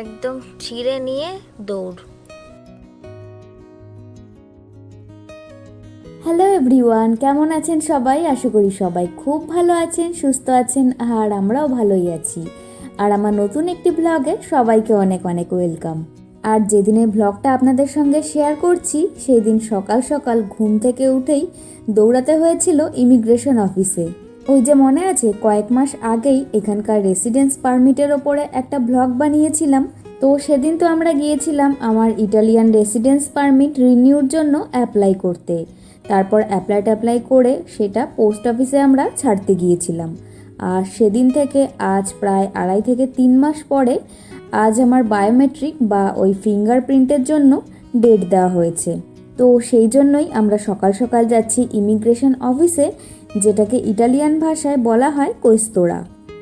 একদম ছিঁড়ে নিয়ে দৌড়। হ্যালো এভরিওয়ান কেমন আছেন সবাই? আশা করি সবাই খুব ভালো আছেন, সুস্থ আছেন, আর আমরাও ভালোই আছি। আর আমার নতুন একটি ব্লগে সবাইকে অনেক অনেক ওয়েলকাম আর যেদিনের ব্লগটা আপনাদের সঙ্গে শেয়ার করছি সেই দিন সকাল সকাল ঘুম থেকে উঠেই দৌড়াতে হয়েছিল ইমিগ্রেশন অফিসে ওই যে মনে আছে, কয়েক মাস আগেই এখানকার রেসিডেন্স পারমিটের ওপরে একটা ব্লগ বানিয়েছিলাম। তো সেদিন তো আমরা গিয়েছিলাম আমার ইটালিয়ান রেসিডেন্স পারমিট রিনিউর জন্য অ্যাপ্লাই করতে। তারপর অ্যাপ্লাই ট্যাপ্লাই করে সেটা পোস্ট অফিসে আমরা ছাড়তে গিয়েছিলাম। আর সেদিন থেকে আজ প্রায় আড়াই থেকে তিন মাস পরে আজ আমার বায়োমেট্রিক বা ওই ফিঙ্গারপ্রিন্টের জন্য ডেট দেওয়া হয়েছে। তো সেই জন্যই আমরা সকাল সকাল যাচ্ছি ইমিগ্রেশন অফিসে যেটাকে ইটালিয়ান ভাষায় বলা হয় কোস্তোরা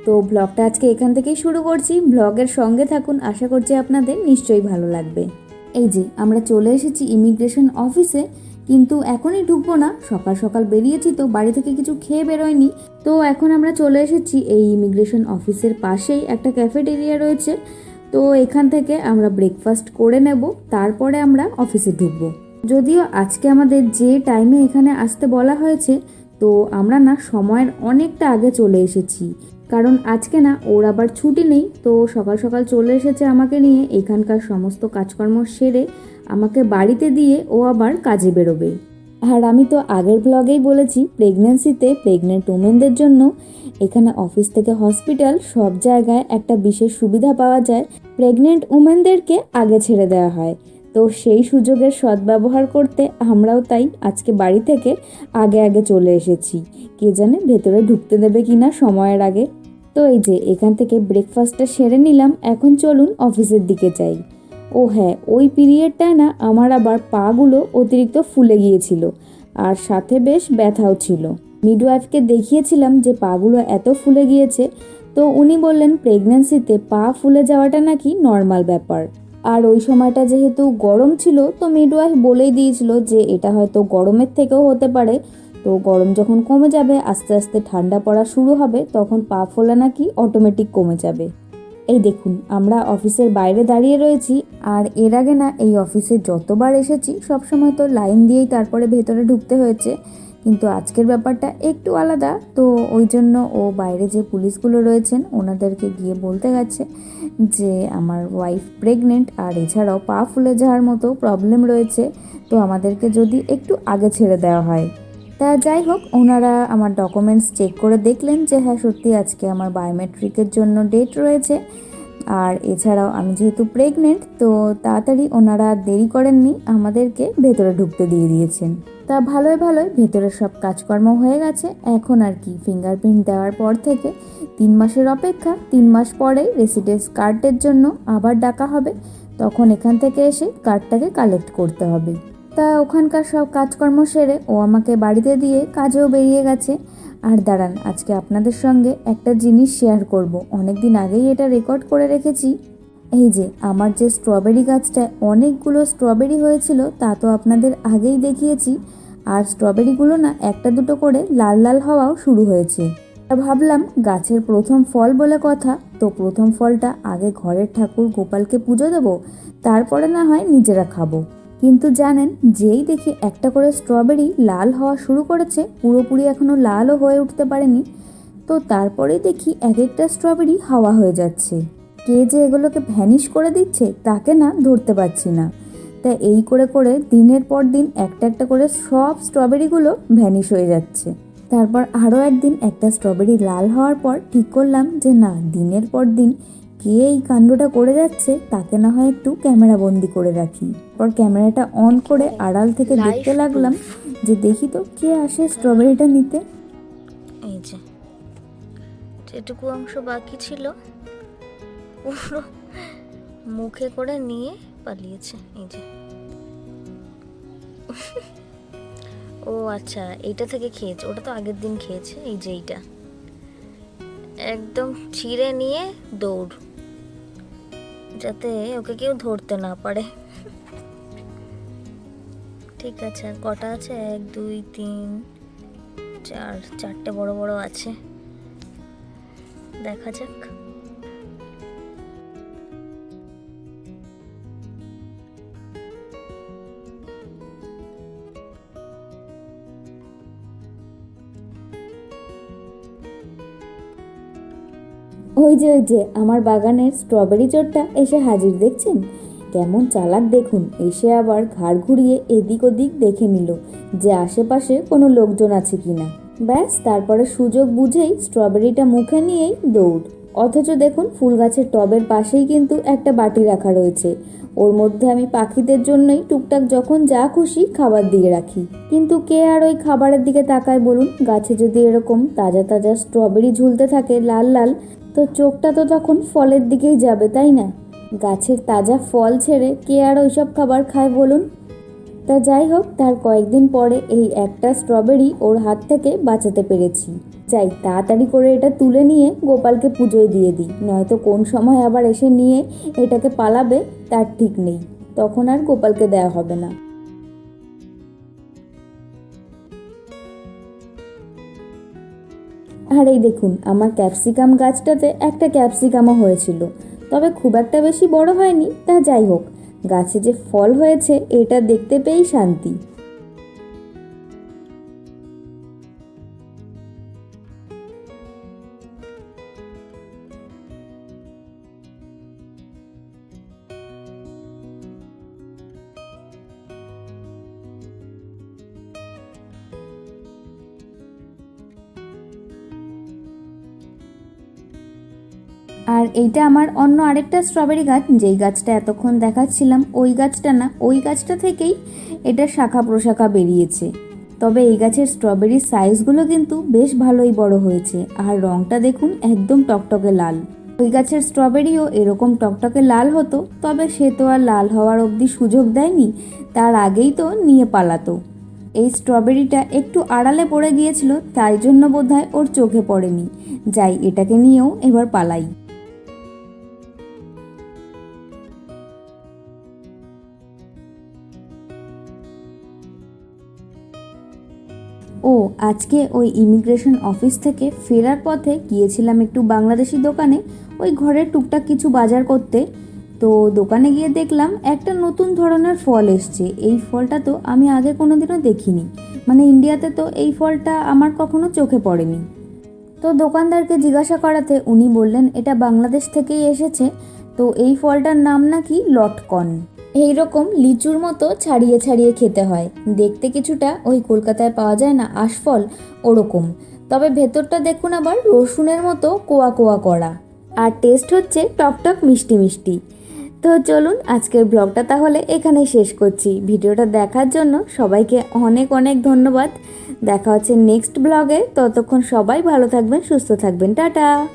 তো ব্লগটা আজকে এখান থেকেই শুরু করছি। ব্লগের সঙ্গে থাকুন, আশা করছি আপনাদের নিশ্চয়ই ভালো লাগবে। এই যে, আমরা চলে এসেছি ইমিগ্রেশন অফিসে কিন্তু এখনই ঢুকবো না। সকাল সকাল বেরিয়েছি তো, বাড়ি থেকে কিছু খেয়ে বেরোয়নি। তো এখন আমরা চলে এসেছি এই ইমিগ্রেশন অফিসের পাশেই একটা ক্যাফেটেরিয়া রয়েছে। তো এখান থেকে আমরা ব্রেকফাস্ট করে নেব, তারপরে আমরা অফিসে ঢুকবো। যদিও আজকে আমাদের যে টাইমে এখানে আসতে বলা হয়েছে, তো আমরা না সময়ের অনেকটা আগে চলে এসেছি। কারণ আজকে না ওর আবার ছুটি নেই, তো সকাল সকাল চলে এসেছে আমাকে নিয়ে, এখানকার সমস্ত কাজকর্ম সেরে আমাকে বাড়িতে দিয়ে ও আবার কাজে বেরোবে। আর আমি তো আগের ব্লগেই বলেছি প্রেগনেন্সিতে প্রেগনেন্ট উমেনদের জন্য এখানে অফিস থেকে হসপিটাল সব জায়গায় একটা বিশেষ সুবিধা পাওয়া যায়। প্রেগনেন্ট উমেনদেরকে আগে ছেড়ে দেওয়া হয়। তো সেই সুযোগের সদ্ব্যবহার করতে আমরাও তাই আজকে বাড়ি থেকে আগে আগে চলে এসেছি। কে জানে ভেতরে ঢুকতে দেবে কি না সময়ের আগে। তো এই যে, এখান থেকে ব্রেকফাস্টটা সেরে নিলাম, এখন চলুন অফিসের দিকে যাই। ও হ্যাঁ ওই পিরিয়ডটায় না আমার আবার পাগুলো অতিরিক্ত ফুলে গিয়েছিল আর সাথে বেশ ব্যথাও ছিল। মিডওয়াইফকে দেখিয়েছিলাম যে পাগুলো এত ফুলে গিয়েছে, তো উনি বললেন প্রেগন্যান্সিতে পা ফুলে যাওয়াটা নাকি নর্মাল ব্যাপার। আর ওই সময়টা যেহেতু গরম ছিল, তো মিডওয়াইফ বলেই দিয়েছিল যে এটা হয়তো গরমের থেকেও হতে পারে। তো গরম যখন কমে যাবে, আস্তে আস্তে ঠান্ডা পড়া শুরু হবে, তখন পা ফোলা নাকি অটোমেটিক কমে যাবে। এই দেখুন, আমরা অফিসের বাইরে দাঁড়িয়ে রয়েছি, আর এর আগে না এই অফিসে যতবার এসেছি, সবসময় তো লাইন দিয়েই তারপরে ভেতরে ঢুকতে হয়েছে। কিন্তু আজকের ব্যাপারটা একটু আলাদা। তো ওই জন্য ও বাইরে যে পুলিশগুলো রয়েছেন, ওনাদেরকে গিয়ে বলতে গেছে যে, আমার ওয়াইফ প্রেগনেন্ট আর এছাড়াও পা ফুলে যাওয়ার মতো প্রবলেম রয়েছে। তো আমাদেরকে যদি একটু আগে ছেড়ে দেওয়া হয়। তা যাই হোক, ওনারা আমার ডকুমেন্টস চেক করে দেখলেন যে হ্যাঁ সত্যি আজকে আমার বায়োমেট্রিকের জন্য ডেট রয়েছে। আর এছাড়াও আমি যেহেতু প্রেগনেন্ট তো তাড়াতাড়ি ওনারা দেরি করেননি, আমাদেরকে ভেতরে ঢুকতে দিয়ে দিয়েছেন। তা ভালোই ভালোই, ভেতরে সব কাজকর্ম হয়ে গেছে। এখন আর কি ফিঙ্গারপ্রিন্ট দেওয়ার পর থেকে তিন মাসের অপেক্ষা, তিন মাস পরে রেসিডেন্স কার্ডের জন্য আবার ডাকা হবে। তখন এখান থেকে এসে কার্ডটাকে কালেক্ট করতে হবে। তা ওখানকার সব কাজকর্ম সেরে ও আমাকে বাড়িতে দিয়ে কাজেও বেরিয়ে গেছে। আর দাঁড়ান, আজকে আপনাদের সঙ্গে একটা জিনিস শেয়ার করব। অনেক দিন আগেই এটা রেকর্ড করে রেখেছি। এই যে, আমার যে স্ট্রবেরি গাছটায় অনেকগুলো স্ট্রবেরি হয়েছিল, তা তো আপনাদের আগেই দেখিয়েছি। আর স্ট্রবেরিগুলো না, একটা দুটো করে লাল লাল হওয়াও শুরু হয়েছে। ভাবলাম, গাছের প্রথম ফল বলে কথা, তো প্রথম ফলটা আগে ঘরের ঠাকুর গোপালকে পুজো দেবো, তারপরে না হয় নিজেরা খাব। কিন্তু জানেন, যেই দেখি একটা করে স্ট্রবেরি লাল হওয়া শুরু করেছে, পুরোপুরি এখনও লালও হয়ে উঠতে পারেনি, তো তারপরেই দেখি এক একটা স্ট্রবেরি হাওয়া হয়ে যাচ্ছে। কে যে এগুলোকে ভ্যানিশ করে দিচ্ছে, তাকে না ধরতে পারছি না। তা এই করে করে দিনের পর দিন একটা একটা করে সব স্ট্রবেরিগুলো ভ্যানিশ হয়ে যাচ্ছে। তারপর আরও একদিন একটা স্ট্রবেরি লাল হওয়ার পর ঠিক করলাম যে না, দিনের পর দিন কে এই কাণ্ডটা করে যাচ্ছে তাকে না হয় একটু ক্যামেরা বন্দি করে রাখি। পর ক্যামেরাটা অন করে আড়াল থেকে দেখতে লাগলাম যে দেখি তো কে আসে স্ট্রবেরিটা নিতে। এই যে যেটুকু অংশ বাকি ছিল পুরো মুখে করে নিয়ে পালিয়েছে এই যে। ও আচ্ছা এইটা থেকে খেয়েছে ওটা তো আগের দিন খেয়েছে এই যে এইটা। একদম ছিঁড়ে নিয়ে দৌড়। যাতে ওকে কেউ ধরতে না পারে। ঠিক আছে, কটা আছে? এক, দুই, তিন, চার, চারটে বড় বড় আছে। দেখা যাক। ওই যে ওই যে, আমার বাগানের স্ট্রবেরি চোরটা এসে হাজির দেখছেন? কেমন চালাক দেখুন, এসে আবার ঘাড় ঘুরিয়ে এদিক ওদিক দেখে নিল যে আশেপাশে কোনো লোকজন আছে কিনা। ব্যাস, তারপরে সুযোগ বুঝেই স্ট্রবেরিটা মুখে নিয়েই দৌড়। অথচ দেখুন, ফুল গাছের টবের পাশেই কিন্তু একটা বাটি রাখা রয়েছে। ওর মধ্যে আমি পাখিদের জন্যই টুকটাক যখন যা খুশি খাবার দিয়ে রাখি। কিন্তু কে আর ওই খাবারের দিকে তাকায় বলুন? গাছে যদি এরকম তাজা তাজা স্ট্রবেরি ঝুলতে থাকে লাল লাল তো চোখটা তো তখন ফলের দিকেই যাবে, তাই না? গাছের তাজা ফল ছেড়ে কে আর ওইসব খাবার খায় বলুন? তা যাই হোক, তার কয়েকদিন পরে এই একটা স্ট্রবেরি ওর হাত থেকে বাঁচাতে পেরেছি। যাই, তাড়াতাড়ি করে এটা তুলে নিয়ে গোপালকে পুজোয় দিয়ে দিই। নয়তো কোন সময় আবার এসে নিয়ে এটাকে পালাবে, তার ঠিক নেই। তখন আর গোপালকে দেওয়া হবে না। আর এই দেখুন, আমার ক্যাপসিকাম গাছটাতে একটা ক্যাপসিকামও হয়েছিল। তবে খুব একটা বেশি বড় হয়নি, তা যাই হোক। গাছে যে ফল হয়েছে, এটা দেখতে পেয়েই শান্তি। আর এইটা আমার অন্য আরেকটা স্ট্রবেরি গাছ, যেই গাছটা এতক্ষণ দেখাচ্ছিলাম, ওই গাছটা না, ওই গাছটা থেকেই এটা শাখা প্রশাখা বেরিয়েছে। তবে এই গাছের স্ট্রবেরির সাইজগুলো কিন্তু বেশ ভালোই বড় হয়েছে, আর রংটা দেখুন একদম টকটকে লাল। ওই গাছের স্ট্রবেরিও এরকম টকটকে লাল হতো, তবে সে তো আর লাল হওয়ার অবধি সুযোগ দেয়নি, তার আগেই তো নিয়ে পালাতো। এই স্ট্রবেরিটা একটু আড়ালে পড়ে গিয়েছিল, তাই জন্য বোধহয় ওর চোখে পড়েনি। যাই, এটাকে নিয়েও এবার পালাই। ও আজকে ওই ইমিগ্রেশন অফিস থেকে ফেরার পথে গিয়েছিলাম একটু বাংলাদেশি দোকানে, ওই ঘরের টুকটাক কিছু বাজার করতে। তো দোকানে গিয়ে দেখলাম একটা নতুন ধরনের ফল এসছে। এই ফলটা তো আমি আগে কোনোদিনও দেখিনি। মানে ইন্ডিয়াতে তো এই ফলটা আমার কখনো চোখে পড়েনি। তো দোকানদারকে জিজ্ঞাসা করাতে উনি বললেন, এটা বাংলাদেশ থেকেই এসেছে। তো এই ফলটার নাম নাকি লটকন। এইরকম লিচুর মতো ছাড়িয়ে ছাড়িয়ে খেতে হয়। দেখতে কিছুটা ওই কলকাতায় পাওয়া যায় না, আশফল, ওরকম। তবে ভেতরটা দেখুন আবার রসুনের মতো কোয়া কোয়া করা। আর টেস্ট হচ্ছে টকটক মিষ্টি মিষ্টি। তো চলুন আজকের ব্লগটা তাহলে এখানেই শেষ করছি। ভিডিওটা দেখার জন্য সবাইকে অনেক অনেক ধন্যবাদ। দেখা হচ্ছে নেক্সট ব্লগে। ততক্ষণ সবাই ভালো থাকবেন, সুস্থ থাকবেন। টাটা!